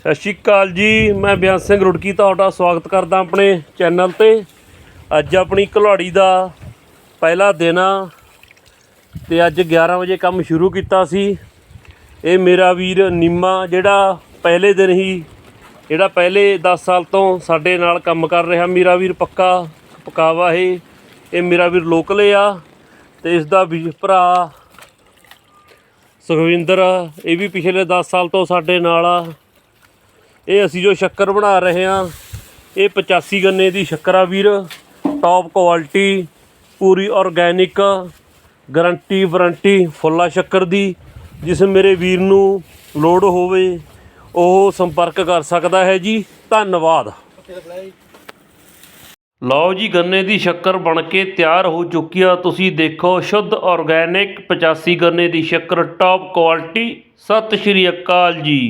ਸਤਿ ਸ਼੍ਰੀ ਅਕਾਲ ਜੀ, ਮੈਂ ਬਿਆਨ ਸਿੰਘ ਰੁੜਕੀ ਤੁਹਾਡਾ ਸਵਾਗਤ ਕਰਦਾ ਆਪਣੇ ਚੈਨਲ ਤੇ। ਅੱਜ ਆਪਣੀ ਘਲਾੜੀ ਦਾ ਪਹਿਲਾ ਦਿਨ ਆ ਤੇ ਅੱਜ 11 ਵਜੇ ਕੰਮ ਸ਼ੁਰੂ ਕੀਤਾ ਸੀ। ਇਹ ਮੇਰਾ ਵੀਰ ਨੀਮਾ, ਜਿਹੜਾ ਪਹਿਲੇ ਦਿਨ ਹੀ, ਜਿਹੜਾ ਪਹਿਲੇ 10 ਸਾਲ ਤੋਂ ਸਾਡੇ ਨਾਲ ਕੰਮ ਕਰ ਰਿਹਾ, ਮੇਰਾ ਵੀਰ ਪੱਕਾ, ਪਕਾਵਾ ਇਹ ਇਹ ਮੇਰਾ ਵੀਰ ਲੋਕਲੇ ਆ ਤੇ ਇਸ ਦਾ ਵੀ ਭਰਾ ਸੁਖਵਿੰਦਰ ਇਹ ਵੀ ਪਿਛਲੇ 10 ਸਾਲ ਤੋਂ ਸਾਡੇ ਨਾਲ ਆ। ਇਹ ਅਸੀਂ ਜੋ ਸ਼ੱਕਰ ਬਣਾ ਰਹੇ ਹਾਂ, ਇਹ 85 ਗੰਨੇ ਦੀ ਸ਼ੱਕਰ ਆ ਵੀਰ। ਟੌਪ ਕੁਆਲਿਟੀ ਪੂਰੀ ਆਰਗੈਨਿਕ ਗਾਰੰਟੀ ਵਾਰੰਟੀ ਫੁੱਲਾ ਸ਼ੱਕਰ ਦੀ, ਜਿਸ ਮੇਰੇ ਵੀਰ ਨੂੰ ਲੋੜ ਹੋਵੇ, ਉਹ ਸੰਪਰਕ ਕਰ ਸਕਦਾ ਹੈ ਜੀ। ਧੰਨਵਾਦ। ਲਓ ਜੀ, ਗੰਨੇ ਦੀ ਸ਼ੱਕਰ ਬਣ ਕੇ ਤਿਆਰ ਹੋ ਚੁੱਕੀ ਆ। ਤੁਸੀਂ ਦੇਖੋ, ਸ਼ੁੱਧ ਆਰਗੈਨਿਕ 85 ਗੰਨੇ ਦੀ ਸ਼ੱਕਰ ਟੌਪ ਕੁਆਲਿਟੀ ਸਤਿ ਸ਼੍ਰੀ ਅਕਾਲ ਜੀ।